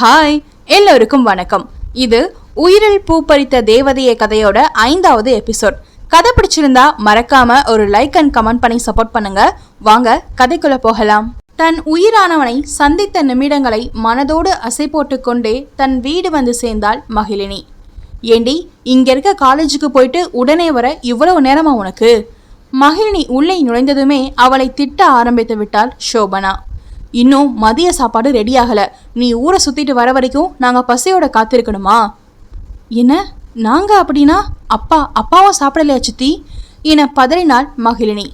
Hi எல்லோருக்கும் வணக்கம். இது உயிரில் பூ பறித்த தேவதைய கதையோட ஐந்தாவது எபிசோட். கதை பிடிச்சிருந்தா மறக்காம ஒரு லைக் அண்ட் கமெண்ட் பண்ணி சப்போர்ட் பண்ணுங்க. வாங்க கதைக்குள்ள போகலாம். தன் உயிரானவனை சந்தித்த நிமிடங்களை மனதோடு அசை போட்டுக்கொண்டே தன் வீடு வந்து சேர்ந்தாள் மகிழினி. ஏண்டி இங்க இருக்க காலேஜுக்கு போயிட்டு உடனே வர இவ்வளவு நேரமா உனக்கு? மகிழினி உள்ளே நுழைந்ததுமே அவளை திட்ட ஆரம்பித்து விட்டாள் சோபனா இன்னும் மதிய சாப்பாடு ரெடி ஆகலை. நீ ஊரை சுற்றிட்டு வர வரைக்கும் நாங்கள் பசியோட காத்திருக்கணுமா? என்ன? நாங்கள் அப்படின்னா? அப்பா அப்பாவும் சாப்பிடலையா சித்தி? என பதறினாள் மகிழினி.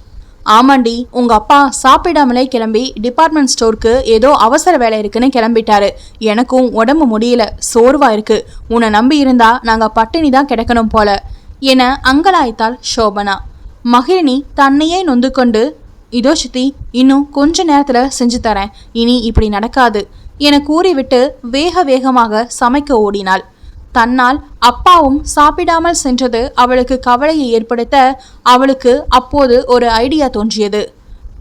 ஆமாண்டி உங்க அப்பா சாப்பிடாமலே கிளம்பி டிபார்ட்மெண்ட் ஸ்டோருக்கு ஏதோ அவசர வேலை இருக்குன்னு கிளம்பிட்டாரு. எனக்கும் உடம்பு முடியல சோர்வா இருக்கு. உன்னை நம்பி இருந்தா நாங்க பட்டினி தான் கிடக்கணும் போல. என அங்கலாய்த்தாள் சோபனா மகிழினி தன்னையே நொந்து கொண்டு இதோ சித்தி இன்னும் கொஞ்ச நேரத்தில் செஞ்சு தரேன். இனி இப்படி நடக்காது. என கூறிவிட்டு வேக வேகமாக சமைக்க ஓடினாள். தன்னால் அப்பாவும் சாப்பிடாமல் சென்றது அவளுக்கு கவலையை ஏற்படுத்த அவளுக்கு அப்போது ஒரு ஐடியா தோன்றியது.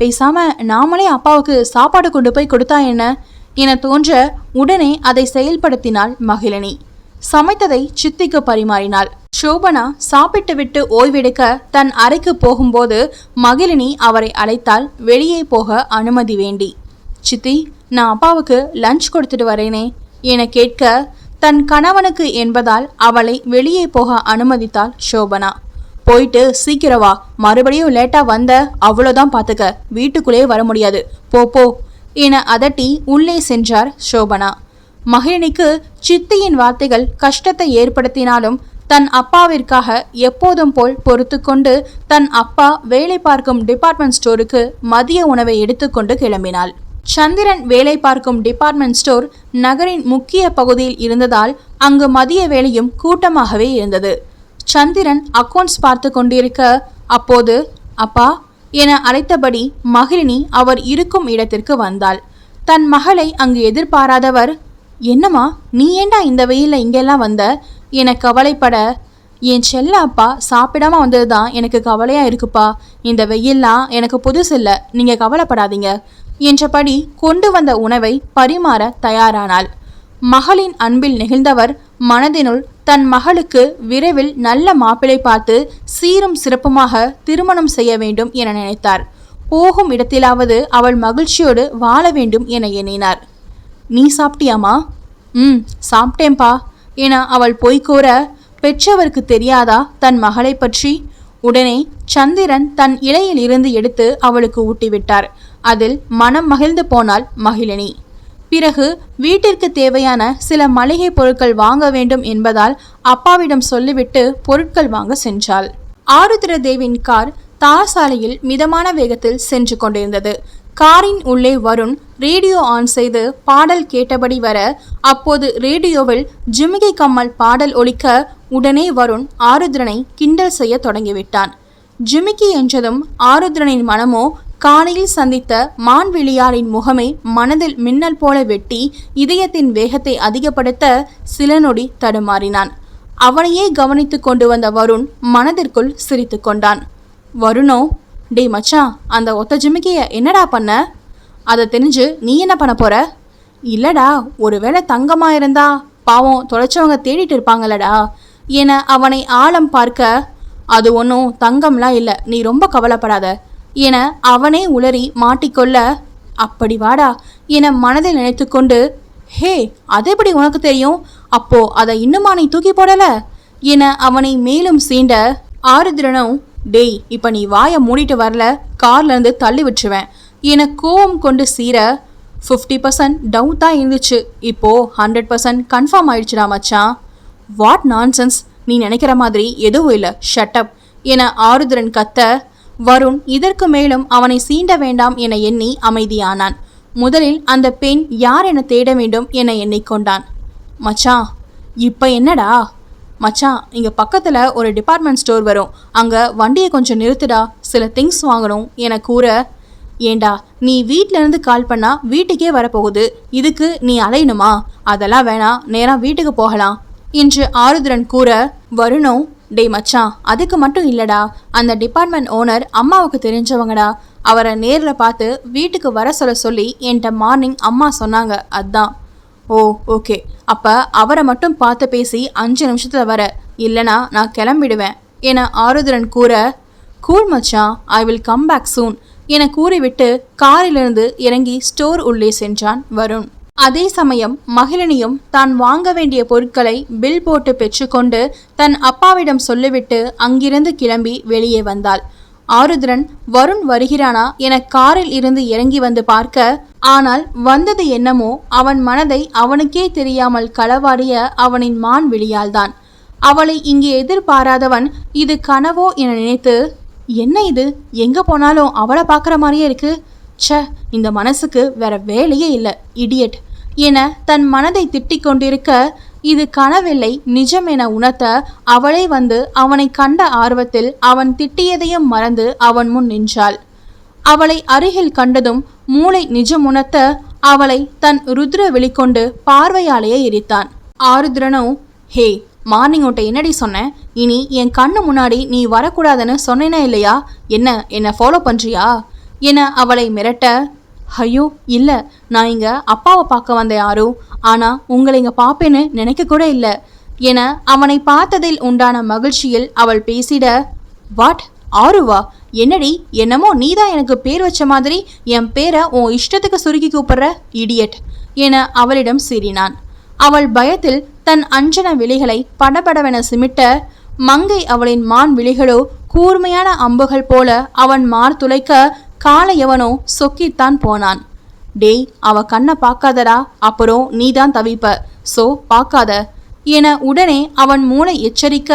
பேசாம நாமளே அப்பாவுக்கு சாப்பாடு கொண்டு போய் கொடுத்தா என்ன? என தோன்ற உடனே அதை செயல்படுத்தினாள் மகிழினி. சமைத்ததை சித்திக்கு பரிமாறினாள். சோபனா சாப்பிட்டு விட்டு ஓய்வெடுக்க தன் அறைக்கு போகும்போது மகிழினி அவரை அழைத்தால் வெளியே போக அனுமதி வேண்டி. சித்தி நான் அப்பாவுக்கு லஞ்ச் கொடுத்துட்டு வரேனே என கேட்க தன் கணவனுக்கு என்பதால் அவளை வெளியே போக அனுமதித்தாள் சோபனா போயிட்டு சீக்கிரம் வா மறுபடியும் லேட்டா வந்த அவ்வளோதான் பார்த்துக்க வீட்டுக்குள்ளே வர முடியாது போ போ என அதட்டி உள்ளே சென்றார் சோபனா மகிழினிக்கு சித்தியின் வார்த்தைகள் கஷ்டத்தை ஏற்படுத்தினாலும் தன் அப்பாவிற்காக எப்போதும் போல் பொறுத்து கொண்டு தன் அப்பா வேலை பார்க்கும் டிபார்ட்மெண்ட் ஸ்டோருக்கு மதிய உணவை எடுத்துக்கொண்டு கிளம்பினாள். சந்திரன் வேலை பார்க்கும் டிபார்ட்மெண்ட் ஸ்டோர் நகரின் முக்கிய பகுதியில் இருந்ததால் அங்கு மதிய வேலையும் கூட்டமாகவே இருந்தது. சந்திரன் அக்கவுண்ட்ஸ் பார்த்து கொண்டிருக்க அப்போது அப்பா என அழைத்தபடி மகிழினி அவர் இருக்கும் இடத்திற்கு வந்தாள். தன் மகளை அங்கு எதிர்பாராதவர் என்னம்மா நீ ஏண்டா இந்த வெயிலில் இங்கெல்லாம் வந்த? என கவலைப்பட. என் செல்ல அப்பா சாப்பிடாம வந்தது தான் எனக்கு கவலையாக இருக்குப்பா. இந்த வெயில்லாம் எனக்கு புதுசு இல்லை. நீங்கள் கவலைப்படாதீங்க. என்றபடி கொண்டு வந்த உணவை பரிமாற தயாரானாள். மகளின் அன்பில் நெகிழ்ந்தவர் மனதினுள் தன் மகளுக்கு விரைவில் நல்ல மாப்பிளை பார்த்து சீரும் சிறப்புமாக திருமணம் செய்ய வேண்டும் என நினைத்தார். போகும் இடத்திலாவது அவள் மகிழ்ச்சியோடு வாழ வேண்டும் என எண்ணினார். நீ சாப்பிட்டியாமா ம் சாப்பிட்டேன்பா என அவள் பொய்கூற பெற்றவருக்கு தெரியாதா தன் மகளை பற்றி? உடனே சந்திரன் தன் இலையில் இருந்து எடுத்து அவளுக்கு ஊட்டிவிட்டார். அதில் மனம் மகிழ்ந்து போனாள் மகிழினி. பிறகு வீட்டிற்கு தேவையான சில மளிகை பொருட்கள் வாங்க வேண்டும் என்பதால் அப்பாவிடம் சொல்லிவிட்டு பொருட்கள் வாங்க சென்றாள். ஆருத்ர தேவின் கார் தார் சாலையில் மிதமான வேகத்தில் சென்று கொண்டிருந்தது. காரின் உள்ளே வருண் ரேடியோ ஆன் செய்து பாடல் கேட்டபடி வர அப்போது ரேடியோவில் ஜிமிகை கம்மல் பாடல் ஒலிக்க உடனே வருண் ஆருத்ரனை கிண்டல் செய்ய தொடங்கிவிட்டான். ஜிமிக்கி என்றதும் ஆருத்ரனின் மனமோ காலையில் சந்தித்த மான்விழியாரின் முகமே மனதில் மின்னல் போல வெட்டி இதயத்தின் வேகத்தை அதிகப்படுத்த சில நொடி தடுமாறினான். அவனையே கவனித்து கொண்டு வந்த வருண் மனதிற்குள் சிரித்து கொண்டான். வருணோ டேய் மச்சான் அந்த ஒத்த ஜிமிக்கிய என்னடா பண்ண? அதை தெரிஞ்சு நீ என்ன பண்ண போற? இல்லடா ஒருவேளை தங்கமாக இருந்தா பாவம் தொலைச்சவங்க தேடிட்டு இருப்பாங்களடா. என அவனை ஆழம் பார்க்க அது ஒன்றும் தங்கம்லாம் இல்லை நீ ரொம்ப கவலைப்படாத என அவனே உளறி மாட்டிக்கொள்ள அப்படி வாடா என மனதில் நினைத்துக்கொண்டு ஹே அது எப்படி உனக்கு தெரியும்? அப்போ அதை இன்னுமா நீ தூக்கி போடல? என அவனை மேலும் சீண்ட ஆருத்ரனும் டேய் இப்போ நீ வாயை மூடிட்டு வரல கார்லேருந்து தள்ளி விட்டுருவேன். என கோவம் கொண்டு சீர ஃபிஃப்டி பர்சன்ட் டவுட் தான் இருந்துச்சு. இப்போது ஹண்ட்ரட் பர்சன்ட் கன்ஃபார்ம் ஆயிடுச்சுடா மச்சான். வாட் நான்சென்ஸ் நீ நினைக்கிற மாதிரி எதுவும் இல்லை. ஷட்டப் என ஆருத்ரன் கத்த வருண் இதற்கு மேலும் அவனை சீண்ட வேண்டாம் என எண்ணி அமைதியானான். முதலில் அந்த பெண் யார் என தேட வேண்டும் என எண்ணிக்கொண்டான். மச்சான் இப்போ என்னடா? மச்சான் இங்கே பக்கத்தில் ஒரு டிபார்ட்மெண்ட் ஸ்டோர் வரும். அங்கே வண்டியை கொஞ்சம் நிறுத்துடா சில திங்ஸ் வாங்கணும் என கூற ஏண்டா நீ வீட்டிலேருந்து இருந்து கால் பண்ணால் வீட்டுக்கே வரப்போகுது இதுக்கு நீ அலையணுமா? அதெல்லாம் வேணாம் நேராக வீட்டுக்கு போகலாம் என்று ஆருத்ரன் கூற வருணும் டேய் மச்சான் அதுக்கு மட்டும் இல்லடா அந்த டிபார்ட்மெண்ட் ஓனர் அம்மாவுக்கு தெரிஞ்சவங்கடா அவரை நேரில் பார்த்து வீட்டுக்கு வர சொல்ல சொல்லி என்கிட்ட மார்னிங் அம்மா சொன்னாங்க அதான். Oh okay. அப்போ அவரை மட்டும் பார்த்து பேசி அஞ்சு நிமிஷத்தில் வர. இல்லைனா நான் கிளம்பிடுவேன். என ஆருத்ரன் கூற கூல் மச்சான் I will come back soon என கூறிவிட்டு காரிலிருந்து இறங்கி ஸ்டோர் உள்ளே சென்றான் வருண். அதே சமயம் மகிழனியும் தான் வாங்க வேண்டிய பொருட்களை பில் போட்டு பெற்றுக்கொண்டு தன் அப்பாவிடம் சொல்லிவிட்டு அங்கிருந்து கிளம்பி வெளியே வந்தாள். ஆருத்ரன் வருண் வருகிறானா? என காரில் இருந்து இறங்கி வந்து பார்க்க ஆனால் வந்தது என்னமோ அவன் மனதை அவனுக்கே தெரியாமல் களவாடிய அவனின் மான் விழியால்தான். அவளை இங்கே எதிர்பாராதவன் இது கனவோ என நினைத்து என்ன இது? எங்க போனாலும் அவளை பார்க்குற மாதிரியே இருக்கு. ச்ச இந்த மனசுக்கு வேற வேலையே இல்லை இடியட் என தன் மனதை திட்டிக் கொண்டிருக்க இது கனவில்லை நிஜம் என உணர்த்த அவளே வந்து அவனை கண்ட ஆர்வத்தில் அவன் திட்டியதையும் மறந்து அவன் முன் நின்றாள். அவளை அருகில் கண்டதும் மூளை நிஜம் உணர்த்த அவளை தன் ருத்ர வெளிக்கொண்டு பார்வையாலேயே எரித்தான். ஆருத்ரனோ ஹே மார்னிங் உன்ட்ட என்னடி சொன்னேன்? இனி என் கண்ணு முன்னாடி நீ வரக்கூடாதுன்னு சொன்னேனா இல்லையா? என்ன என்னை ஃபாலோ பண்றியா? என அவளை மிரட்ட ஐயோ இல்லை. நான் இங்கே அப்பாவை பார்க்க வந்த யாரோ. ஆனால் உங்களை இங்கே பார்ப்பேன்னு நினைக்க கூட இல்லை. என அவனை பார்த்ததில் உண்டான மகிழ்ச்சியில் அவள் பேசிட வாட்? ஆருவா? என்னடி? என்னமோ நீதான் எனக்கு பேர் வச்ச மாதிரி என் பேரை உன் இஷ்டத்துக்கு சுருக்கி கூப்பிடுற இடியட் என அவளிடம் சீறினான். அவள் பயத்தில் தன் அஞ்சன விழிகளை படபடவென சிமிட்ட மங்கை அவளின் மான் விழிகளோ கூர்மையான அம்புகள் போல அவன் மார் துளைக்க காலை எவனோ சொக்கித்தான் போனான். டேய் அவ கண்ணை பார்க்காதடா அப்புறம் நீதான் தவிப்ப. சோ பார்க்காத. என உடனே அவன் மூளை எச்சரிக்க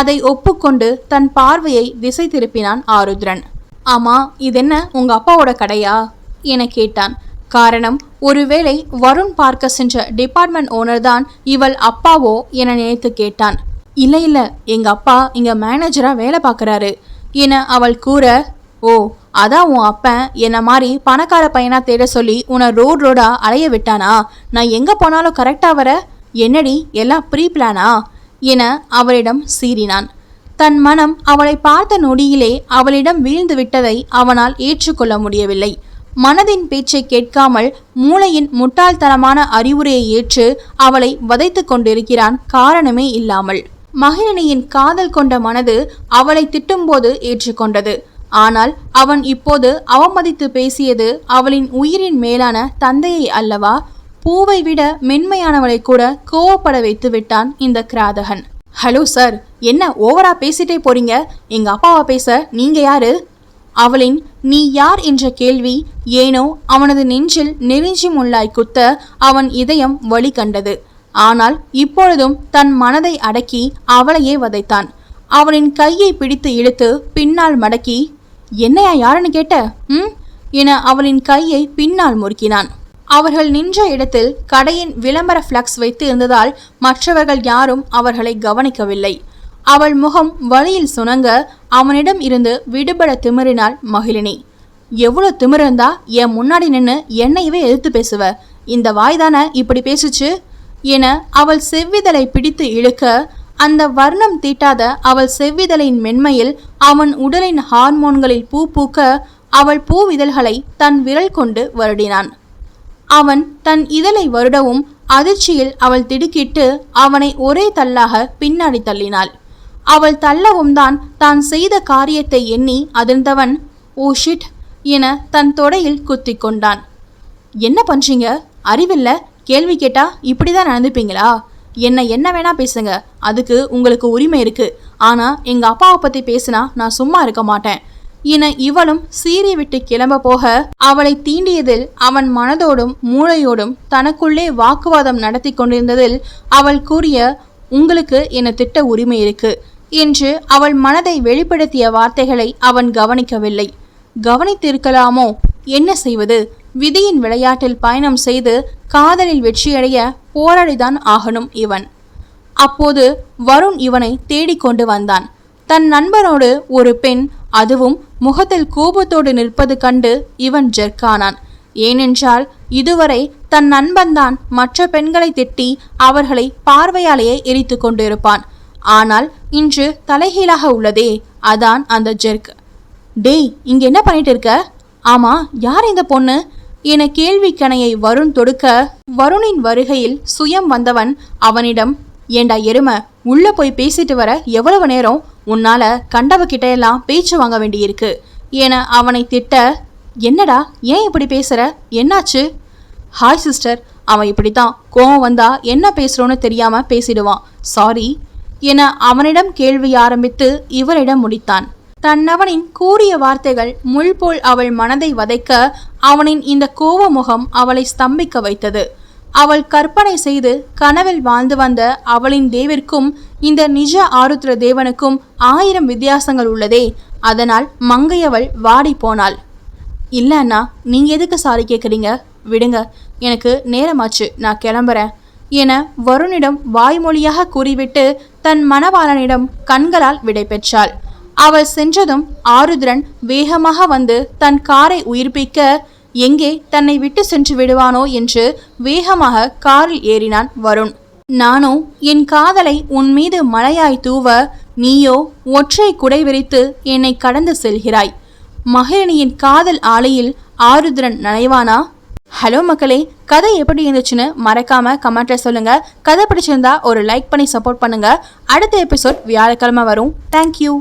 அதை ஒப்புக்கொண்டு தன் பார்வையை திசை திருப்பினான் ஆருத்ரன். ஆமா இதென்ன உங்க அப்பாவோட கடையா? என கேட்டான். காரணம் ஒருவேளை வருண் பார்க்க சென்ற டிபார்ட்மெண்ட் ஓனர் தான் இவள் அப்பாவோ? என நினைத்து கேட்டான். இல்லை இல்லை எங்க அப்பா இங்க மேனேஜரா வேலை பார்க்குறாரு. என அவள் கூற ஓ அதான் உன் அப்பன் என்ன மாதிரி பணக்கார பையனா தேட சொல்லி உன்னை ரோடு ரோடா அலைய விட்டானா? நான் எங்க போனாலும் கரெக்டா வர? என்னடி எல்லாம் ப்ரீ பிளானா என அவளிடம் சீறினான். தன் மனம் அவளை பார்த்த நொடியிலே அவளிடம் வீழ்ந்து விட்டதை அவனால் ஏற்றுக்கொள்ள முடியவில்லை. மனதின் பேச்சை கேட்காமல் மூளையின் முட்டாள்தனமான அறிவுரையை ஏற்று அவளை வதைத்து கொண்டிருக்கிறான் காரணமே இல்லாமல். மகிழினியின் காதல் கொண்ட மனது அவளை திட்டும்போது ஏற்றுக்கொண்டது. ஆனால் அவன் இப்போது அவமதித்து பேசியது அவளின் உயிரின் மேலான தந்தையை அல்லவா? பூவை விட மென்மையானவளை கூட கோவப்பட வைத்து விட்டான் இந்த கிராதகன். ஹலோ சார் என்ன ஓவரா பேசிட்டே போறீங்க? எங்க அப்பாவை பேச? நீங்க யாரு? அவளின் நீ யார்? என்ற கேள்வி ஏனோ அவனது நெஞ்சில் நெருஞ்சி முள்ளாய் குத்த அவன் இதயம் வழி கண்டது. ஆனால் இப்பொழுதும் தன் மனதை அடக்கி அவளையே வதைத்தான். அவளின் கையை பிடித்து இழுத்து பின்னால் மடக்கி என்னையா யாருன்னு கேட்ட? ம்? என அவளின் கையை பின்னால் முறுக்கினான். அவர்கள் நின்ற இடத்தில் கடையின் விளம்பர ஃப்ளக்ஸ் வைத்து இருந்ததால் மற்றவர்கள் யாரும் அவர்களை கவனிக்கவில்லை. அவள் முகம் வழியில் சுணங்க அவனிடம் இருந்து விடுபட திமிறினாள் மகிழினி. எவ்வளோ திமிருந்தா என் முன்னாடி நின்று என்னையவே எதிர்த்து பேசுவ? இந்த வாய் தானே இப்படி பேசுச்சு? என அவள் செவ்விதழை பிடித்து இழுக்க அந்த வர்ணம் தீட்டாத அவள் செவ்விதழின் மென்மையில் அவன் உடலின் ஹார்மோன்களில் பூ பூக்க அவள் பூவிதழ்களை தன் விரல் கொண்டு வருடினான். அவன் தன் இதழை வருடவும் அதிர்ச்சியில் அவள் திடுக்கிட்டு அவனை ஒரே தள்ளாக பின்னாடி தள்ளினாள். அவள் தள்ளவும் தான் தான் செய்த காரியத்தை எண்ணி அதிர்ந்தவன் ஓ ஷிட்! என தன் தொடையில் குத்தி கொண்டான். என்ன பண்றீங்க? அறிவில்ல? கேள்வி கேட்டா இப்படிதான் நடந்துப்பீங்களா? என்ன என்ன வேணா பேசுங்க. அதுக்கு உங்களுக்கு உரிமை இருக்கு. ஆனா எங்க அப்பாவை பத்தி பேசினா நான் சும்மா இருக்க மாட்டேன். என இவளும் சீறி விட்டு கிளம்ப போக அவளை தீண்டியதில் அவன் மனதோடும் மூளையோடும் தனக்குள்ளே வாக்குவாதம் நடத்தி கொண்டிருந்ததில் அவள் கூறிய உங்களுக்கு என திட்ட உரிமை இருக்கு என்று அவள் மனதை வெளிப்படுத்திய வார்த்தைகளை அவன் கவனிக்கவில்லை. கவனித்திருக்கலாமோ? என்ன செய்வது? விதியின் விளையாட்டில் பயணம் செய்து காதலில் வெற்றியடைய போராடிதான் ஆகணும் இவன். அப்போது வருண் இவனை தேடிக்கொண்டு வந்தான். தன் நண்பனோடு ஒரு பெண் அதுவும் முகத்தில் கோபத்தோடு நிற்பது கண்டு இவன் ஜெர்க்கானான். ஏனென்றால் இதுவரை தன் நண்பன்தான் மற்ற பெண்களை திட்டி அவர்களை பார்வையாலேயே எரித்து கொண்டிருப்பான். ஆனால் இன்று தலைகீழாக உள்ளதே அதான் அந்த ஜெர்க். டேய் இங்க என்ன பண்ணிட்டு இருக்க? ஆமா யார் இந்த பொண்ணு? என கேள்விக்கணையை வருண் தொடுக்க வருணின் வருகையில் சுயம் வந்தவன் அவனிடம் ஏண்டா எருமை உள்ள போய் பேசிட்டு வர எவ்வளவு நேரம்? உன்னால கண்டவ எல்லாம் பேச்சு வாங்க வேண்டியிருக்கு. என அவனை திட்ட என்னடா ஏன் இப்படி பேசுற? என்னாச்சு? Hi sister. அவன் இப்படித்தான். கோவம் வந்தா என்ன பேசுறோன்னு தெரியாம பேசிடுவான். சாரி. என அவனிடம் கேள்வி ஆரம்பித்து இவரிடம் முடித்தான். தன்னவனின் கூறிய வார்த்தைகள் முள் போல் அவள் மனதை வதைக்க அவனின் இந்த கோவ முகம் அவளை ஸ்தம்பிக்க வைத்தது. அவள் கற்பனை செய்து கனவில் வாழ்ந்து வந்த அவளின் தேவிற்கும் இந்த நிஜ ஆருத்ர தேவனுக்கும் ஆயிரம் வித்தியாசங்கள் உள்ளதே. அதனால் மங்கையவள் வாடி போனாள். இல்ல அண்ணா நீங்க எதுக்கு சாரி கேட்குறீங்க விடுங்க எனக்கு நேரமாச்சு நான் கிளம்புறேன் என வருணிடம் வாய்மொழியாக கூறிவிட்டு தன் மணவாளனிடம் கண்களால் விடை பெற்றாள். அவள் சென்றதும் ஆருத்ரன் வேகமாக வந்து தன் காரை உயிர்ப்பிக்க எங்கே தன்னை விட்டு சென்று விடுவானோ? என்று வேகமாக காரில் ஏறினான் வருண். நானோ என் காதலை உன் மீது மழையாய் தூவ நீயோ ஒற்றை குடை விரித்து என்னை கடந்து செல்கிறாய். மகிழினியின் காதல் ஆலையில் ஆருத்ரன் நனைவானா ஹலோ மக்களே கதை எப்படி இருந்துச்சுன்னு மறக்காம கமெண்ட்ல சொல்லுங்க. கதை பிடிச்சிருந்தா ஒரு லைக் பண்ணி சப்போர்ட் பண்ணுங்க. அடுத்த எபிசோட் வியாழக்கிழமை வரும். தேங்க்யூ